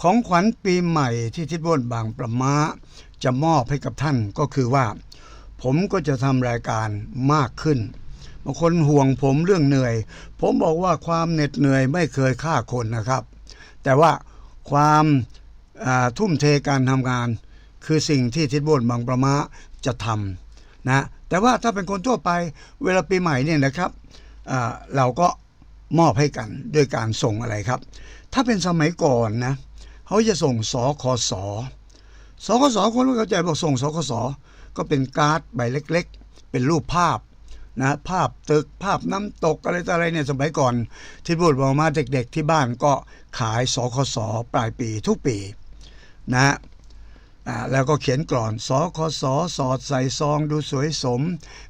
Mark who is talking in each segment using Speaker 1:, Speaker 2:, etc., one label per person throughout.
Speaker 1: ของขวัญปีใหม่ที่ทิศบ้นบางประมาจะมอบให้กับท่านก็คือว่า ผมก็จะทำรายการมากขึ้นบางคนห่วงผมเรื่องเหนื่อย ผมบอกว่าความเหน็ดเหนื่อยไม่เคยฆ่าคนนะครับ แต่ว่าความทุ่มเทการทำงาน คือสิ่งที่ทิศบ้นบางประมาจะทำนะแต่ว่าถ้าเป็นคนทั่วไปเวลาปีใหม่เนี่ยนะครับเราก็มอบให้กันด้วยการส่งอะไรครับ ถ้าเป็นสมัยก่อนนะ เขาจะส่งสคสสคสคนไม่เข้าใจบอกส่งสคสก็เป็นการ์ดใบเล็ก ๆ เป็นรูปภาพนะภาพตึกภาพน้ำตกอะไรต่ออะไรเนี่ยสมัยก่อน ที่พูดบอกมาเด็ก ๆ ที่บ้านก็ขายสคสปลายปีทุกปีนะแล้วก็เขียนกรอนสคสสอดใส่ซองดูสวยสม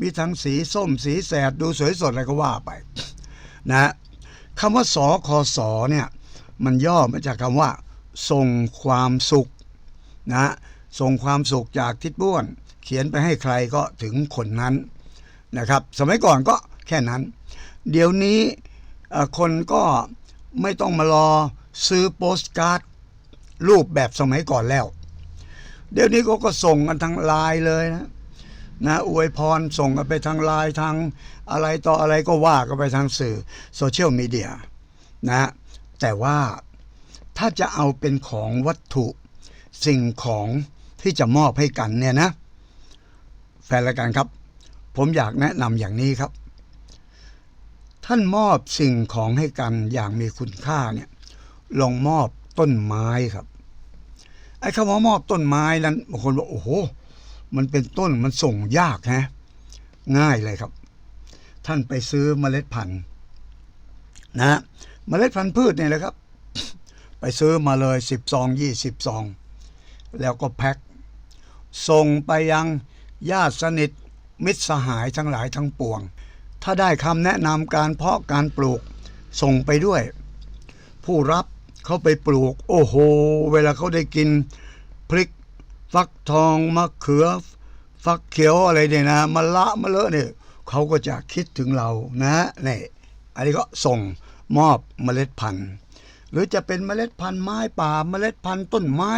Speaker 1: มีทั้งสีส้มสีแสดดูสวยสดอะไรก็ว่าไปนะคำว่าสคสเนี่ยมันย่อมาจากคำว่า ส่งความสุขนะส่งความสุขจากทิศบ้วน เขียนไปให้ใครก็ถึงคนนั้นนะครับ สมัยก่อนก็แค่นั้น เดี๋ยวนี้คนก็ไม่ต้องมารอซื้อโปสการ์ดรูปแบบสมัยก่อนแล้ว เดี๋ยวนี้เขาก็ส่งกันทางไลน์เลยนะนะอวยพรส่งกันไปทางไลน์ทางอะไรต่ออะไรก็ว่ากันไปทางสื่อโซเชียลมีเดียนะแต่ว่า ถ้าจะเอาเป็นของวัตถุสิ่งของที่จะมอบให้กันเนี่ยนะ แฟนรายการครับ ผมอยากแนะนำอย่างนี้ครับ ท่านมอบสิ่งของให้กันอย่างมีคุณค่าเนี่ยลองมอบต้นไม้ครับ ไอ้คำว่ามอบต้นไม้นั้นบางคนบอกโอ้โห มันเป็นต้นมันส่งยากฮะง่ายเลยครับ ท่านไปซื้อเมล็ดพันธุ์นะเมล็ดพันธุ์พืชเนี่ยแหละครับ ไปซื้อมาเลยสิบซองยี่สิบซอง แล้วก็แพ็คส่งไปยังญาติสนิทมิตรสหายทั้งหลายทั้งปวง ถ้าได้คำแนะนำการเพาะการปลูกส่งไปด้วย ผู้รับเขาไปปลูก โอ้โห เวลาเขาได้กิน พริก ฟักทองมะเขือ ฟักเขียวอะไรเนี่ยนะมะละมะเลอะเนี่ยเขาก็จะคิดถึงเรานะนี่อันนี้ก็ส่งมอบเมล็ดพันธุ์ หรือจะเป็นเมล็ดพันธุ์ไม้ป่าเมล็ดพันธุ์ต้นไม้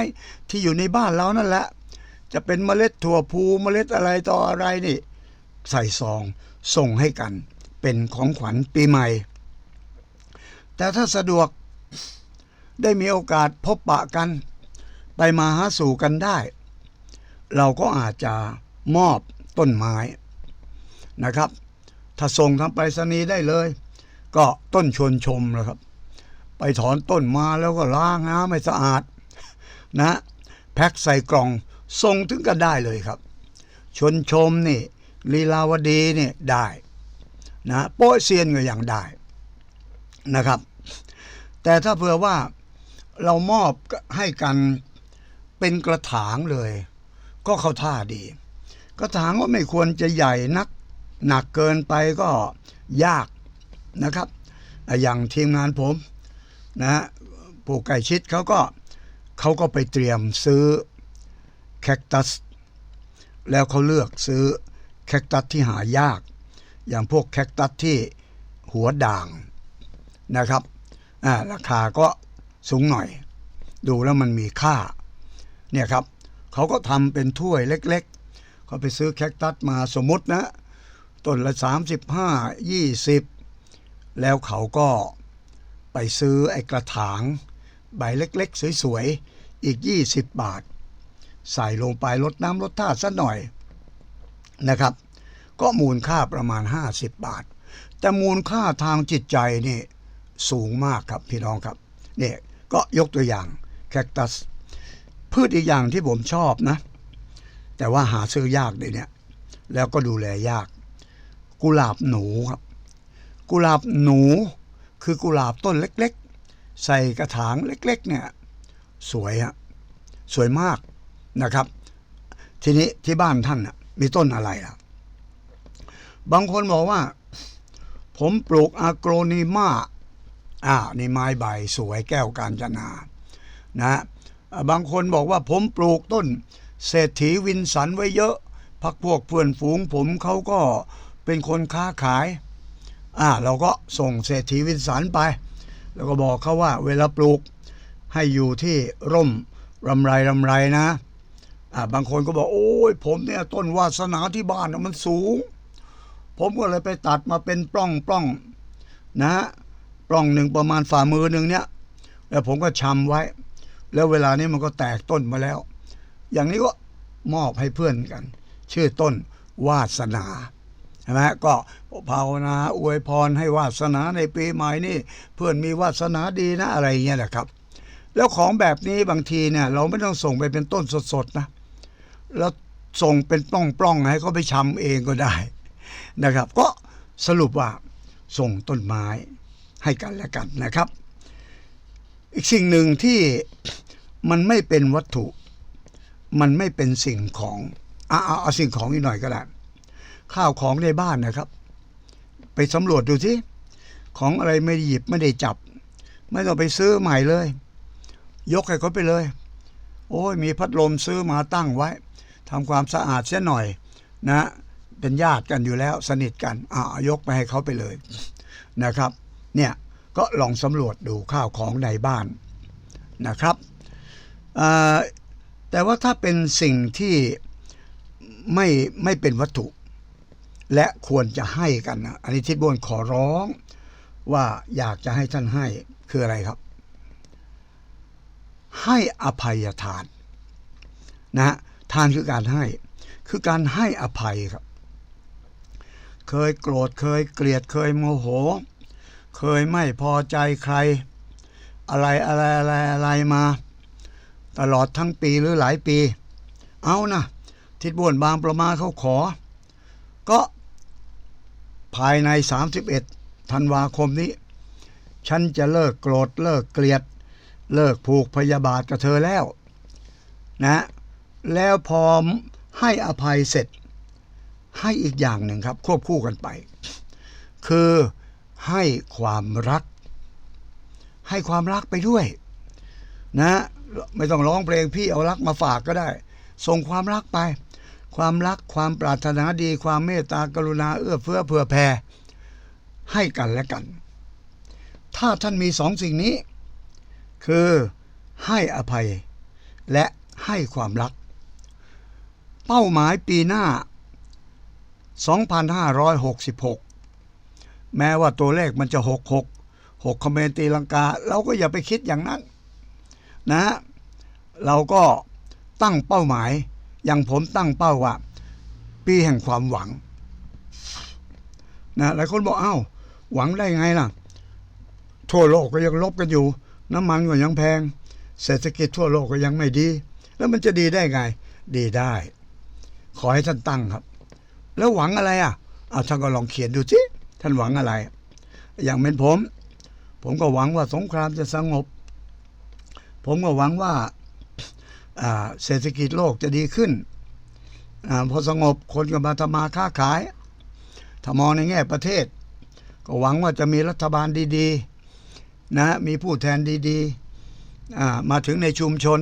Speaker 1: ที่อยู่ในบ้านเรานั่นแหละ จะเป็นเมล็ดถั่วพูเมล็ดอะไรต่ออะไรนี่ ใส่ซองส่งให้กัน เป็นของขวัญปีใหม่ แต่ถ้าสะดวกได้มีโอกาสพบปะกัน ไปมาหาสู่กันได้ เราก็อาจจะมอบต้นไม้นะครับ ถ้าส่งทางไปรษณีย์ได้เลย ก็ต้นชวนชมนะครับ ไปถอนต้นมาแล้วก็ล้างน้ำให้สะอาดนะ แพ็คใส่กล่องส่งถึงกันได้เลยครับ ชนชมนี่ลีลาวดีนี่ได้นะโป้ยเซียนก็ยังได้นะครับ แต่ถ้าเผื่อว่าเรามอบให้กันเป็นกระถางเลย ก็เข้าท่าดี กระถางก็ไม่ควรจะใหญ่นัก หนักเกินไปก็ยากนะครับ อย่างทีมงานผม นะฮะผู้ใกล้ชิดเขาก็เขาก็ไปเตรียมซื้อแคคตัส แล้วเขาเลือกซื้อแคคตัสที่หายาก อย่างพวกแคคตัสที่หัวด่างนะครับอ่าราคาก็สูงหน่อย ดูแล้วมันมีค่า เนี่ยครับเขาก็ทำเป็นถ้วยเล็กๆเขาไปซื้อแคคตัสมาสมมตินะต้นละ 35 20 แล้วเขาก็ ไปซื้อไอ้กระถาง ใบเล็กๆ สวยๆ อีก 20 บาท ใส่ลงไปลดน้ำลดท่าสักหน่อยนะครับ ก็มูลค่าประมาณ 50 บาท แต่มูลค่าทางจิตใจนี่สูงมากครับพี่น้องครับเนี่ยก็ยกตัวอย่างแคคตัสพืชอีกอย่างที่ผมชอบนะ แต่ว่าหาซื้อยากเลยเนี่ย แล้วก็ดูแลยาก กุหลาบหนูครับ กุหลาบหนู คือกุหลาบต้นเล็กๆ ใส่กระถางเล็กๆ เนี่ยสวยฮะสวยมากนะครับ ทีนี้ที่บ้านท่านน่ะมีต้นอะไรล่ะ บางคนบอกว่า ผมปลูกอะโกรนิมาอ่านี่ไม้ใบสวยแก้วกาญจนานะบางคนบอกว่าผมปลูกต้น เศรษฐีวินสันไว้เยอะพักพวกเพื่อนฝูงผมเขาก็เป็นคนค้าขาย อ่าเราก็ส่งเศรษฐีวิสันไป แล้วก็บอกเขาว่าเวลาปลูกให้อยู่ที่ร่มรำไรรำไรนะอ่าบางคนก็บอกโอ้ยผมเนี่ยต้นวาสนาที่บ้านมันสูง ผมก็เลยไปตัดมาเป็นปล้องปล้องนะปล้องหนึ่งประมาณฝ่ามือหนึ่งเนี่ยแล้วผมก็ชำไว้ แล้วเวลานี้มันก็แตกต้นมาแล้ว อย่างนี้ก็มอบให้เพื่อนกัน ชื่อต้นวาสนา ใช่ไหมก็ภาวนาอวยพรให้วาสนาในปีใหม่นี่ เพื่อนมีวาสนาดีนะอะไรเงี้ยแหละครับ แล้วของแบบนี้บางทีเนี่ย เราไม่ต้องส่งไปเป็นต้นสดๆนะแล้วส่งเป็นปล้องๆให้เขาไปชำเองก็ได้นะครับ ก็สรุปว่าส่งต้นไม้ให้กันและกันนะครับ อีกสิ่งหนึ่งที่มันไม่เป็นวัตถุ มันไม่เป็นสิ่งของเอาเอาเอาสิ่งของอีกหน่อยก็ได้ ข้าวของในบ้านนะครับ ไปสำรวจดูสิของอะไรไม่ได้หยิบไม่ได้จับ ไม่ต้องไปซื้อใหม่เลย ยกให้เขาไปเลย โอ้ยมีพัดลมซื้อมาตั้งไว้ทำความสะอาดเสียหน่อยนะ เป็นญาติกันอยู่แล้วสนิทกันอ่ายกไปให้เขาไปเลยนะครับ เนี่ยก็ลองสำรวจดูข้าวของในบ้านนะครับแต่ว่าถ้าเป็นสิ่งที่ไม่ไม่เป็นวัตถุ และควรจะให้กันนะอันนี้ทิดบนขอร้องว่าอยากจะให้ท่านให้คืออะไรครับ ให้อภัยทานนะทานคือการให้ คือการให้อภัยครับ เคยโกรธเคยเกลียดเคยโมโห เคยไม่พอใจใคร อะไรอะไรอะไรอะไรมา ตลอดทั้งปีหรือหลายปี เอานะทิดบ้วนบางประมาเขาขอ ก็ภายใน 31ธันวาคมนี้ ฉันจะเลิกโกรธเลิกเกลียด เลิกผูกพยาบาทกับเธอแล้ว นะ แล้วพอให้อภัยเสร็จ ให้อีกอย่างหนึ่งครับ ควบคู่กันไป คือให้ความรัก ให้ความรักไปด้วย นะ ไม่ต้องร้องเพลงพี่เอารักมาฝากก็ได้ ส่งความรักไป ความรักความปรารถนาดี ความเมตตากรุณาเอื้อเฟื้อเผื่อแผ่ให้กันและกัน ถ้าท่านมีสองสิ่งนี้ คือให้อภัย และให้ความรัก เป้าหมายปีหน้า 2566 แม้ว่าตัวเลขมันจะ 66 6คอมเมนตีลังกา เราก็อย่าไปคิดอย่างนั้น นะ เราก็ตั้งเป้าหมาย อย่างผมตั้งเป้าว่า ปีแห่งความหวังนะหลายคนบอกอ้าวหวังได้ไงล่ะ ทั่วโลกก็ยังลบกันอยู่ น้ำมันก็ยังแพง เศรษฐกิจทั่วโลกก็ยังไม่ดี แล้วมันจะดีได้ไง ดีได้ ขอให้ท่านตั้งครับ แล้วหวังอะไรอะเอาท่านก็ลองเขียนดูสิท่านหวังอะไร อย่างเป็นผม ผมก็หวังว่าสงครามจะสงบ ผมก็หวังว่าอ่า เศรษฐกิจโลกจะดีขึ้นอพอสงบคนก็มาทำมาค้าขาย ถ้ามองในแง่ประเทศ ก็หวังว่าจะมีรัฐบาลดีๆนะมีผู้แทนดีๆมาถึงในชุมชน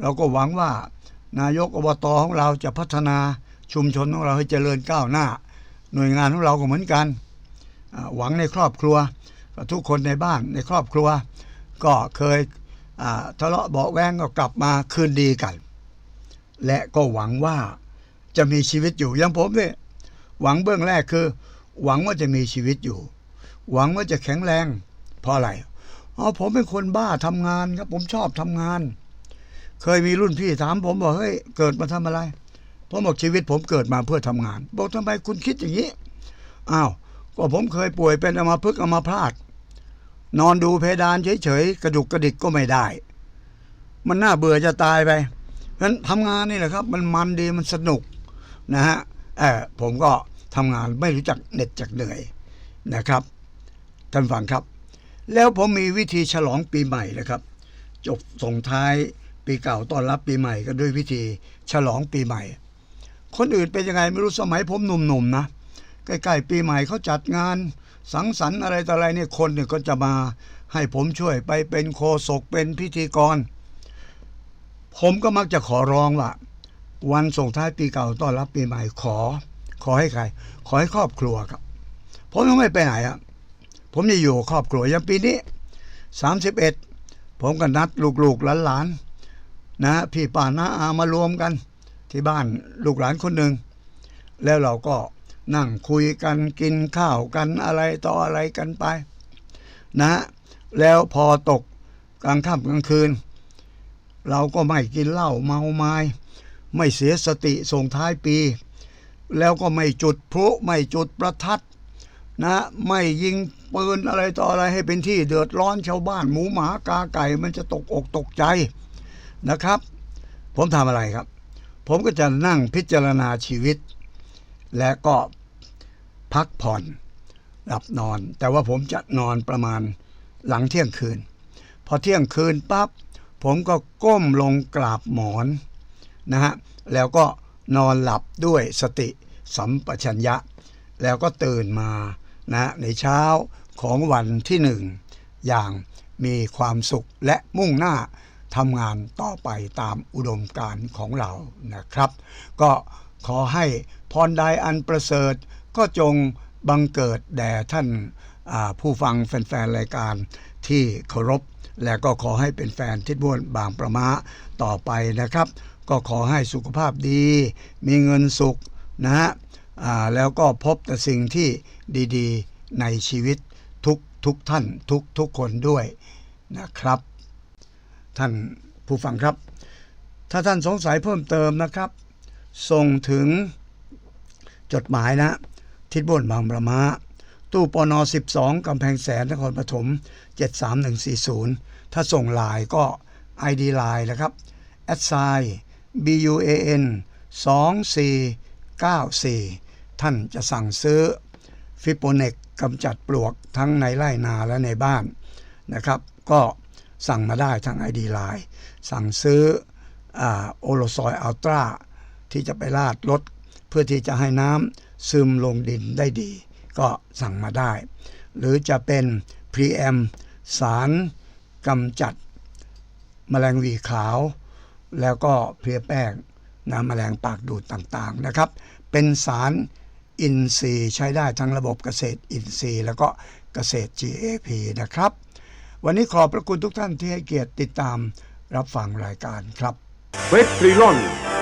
Speaker 1: เราก็หวังว่านายกอบตของเราจะพัฒนาชุมชนของเราให้เจริญก้าวหน้า หน่วยงานของเราก็เหมือนกันหวังในครอบครัวทุกคนในบ้านในครอบครัว ก็เคย ทะเลาะเบาแวงก็กลับมาคืนดีกัน และก็หวังว่าจะมีชีวิตอยู่อย่างผมเนี่ยหวังเบื้องแรกคือ หวังว่าจะมีชีวิตอยู่ หวังว่าจะแข็งแรง เพราะอะไรอ๋อผมเป็นคนบ้าทำงานครับ ผมชอบทำงาน เคยมีรุ่นพี่ถามผมบอกเฮ้ยเกิดมาทำอะไรผมบอกชีวิตผมเกิดมาเพื่อทำงาน บอกทำไมคุณคิดอย่างนี้อ้าวก็ผมเคยป่วยเป็นอัมาพึกษ์อัมาพาต นอนดูเพดานเฉยๆกระดุกกระดิกก็ไม่ได้ มันน่าเบื่อจะตายไปเพราะฉะนั้นทำงานนี่แหละครับ มันมันดีมันสนุกนะฮะเออผมก็ทำงานไม่รู้จักเหน็ดจากเหนื่อยนะครับท่านฟังครับ แล้วผมมีวิธีฉลองปีใหม่นะครับ จบส่งท้ายปีเก่าต้อนรับปีใหม่ก็ด้วยวิธีฉลองปีใหม่ คนอื่นเป็นยังไงไม่รู้สมัยผมหนุ่มๆนะใกล้ๆปีใหม่เขาจัดงาน สังสรรค์อะไรต่ออะไรเนี่ยคนเนี่ยก็จะมาให้ผมช่วยไปเป็นโคศกเป็นพิธีกร ผมก็มักจะขอร้องว่าวันส่งท้ายปีเก่าต้อนรับปีใหม่ขอ ขอให้ใคร ขอให้ครอบครัวครับ ผมไม่ไปไหนอะผมจะอยู่ครอบครัวอย่างปีนี้ 31 ผมก็นัดลูกๆหลานๆนะพี่ป้าน้าอามารวมกันที่บ้านลูกหลานคนหนึ่งแล้วเราก็ นั่งคุยกันกินข้าวกันอะไรต่ออะไรกันไป นะ แล้วพอตกกลางค่ำกลางคืน เราก็ไม่กินเหล้าเมาไม้ไม่เสียสติส่งท้ายปี แล้วก็ไม่จุดพลุไม่จุดประทัด นะ ไม่ยิงปืนอะไรต่ออะไรให้เป็นที่เดือดร้อนชาวบ้านหมูหมากาไก่มันจะตกอกตกใจนะครับ ผมทำอะไรครับ ผมก็จะนั่งพิจารณาชีวิต และก็พักผ่อนหลับนอน แต่ว่าผมจะนอนประมาณหลังเที่ยงคืน พอเที่ยงคืนปั๊บผมก็ก้มลงกราบหมอนนะฮะแล้วก็นอนหลับด้วยสติสัมปชัญญะ แล้วก็ตื่นมานะในเช้าของวันที่หนึ่งอย่างมีความสุขและมุ่งหน้าทำงานต่อไปตามอุดมการณ์ของเรานะครับ ก็ ขอให้พรใดอันประเสริฐก็จงบังเกิดแด่ท่านผู้ฟังแฟนๆรายการที่เคารพ และก็ขอให้เป็นแฟนทิดบ้วนบางประมาต่อไปนะครับ ก็ขอให้สุขภาพดี มีเงินสุขนะฮะแล้วก็พบแต่สิ่งที่ดีๆในชีวิตทุกทุกท่านทุกทุกคนด้วยนะครับ ท่านผู้ฟังครับ ถ้าท่านสงสัยเพิ่มเติมนะครับ ส่งถึงจดหมายนะ ทิศบนบางประมาตู้ปน12กำแพงแสนนครปฐม73140 ถ้าส่งลน์ก็ ID ไลน์นะครับ a d s i BUAN 2494 ท่านจะสั่งซื้อฟิโปเนกกำจัดปลวกทั้งในไร่นาและในบ้านนะครับ ก็สั่งมาได้ทาง ID ไลน์สั่งซื้อโอโลซอยอัลตรา ที่จะไปลาดรถเพื่อที่จะให้น้ำซึมลงดินได้ดี ก็สั่งมาได้ หรือจะเป็นพรีแอมสารกำจัดแมลงวีขาว แล้วก็เพลียแป้งน้ำแมลงปากดูดต่างๆนะครับ เป็นสารอินทรีย์ใช้ได้ทั้งระบบเกษตรอินทรีย์ แล้วก็เกษตร GAP นะครับ วันนี้ขอบพระคุณทุกท่านที่ให้เกียรติติดตามรับฟังรายการครับ
Speaker 2: เฟสตรีลอน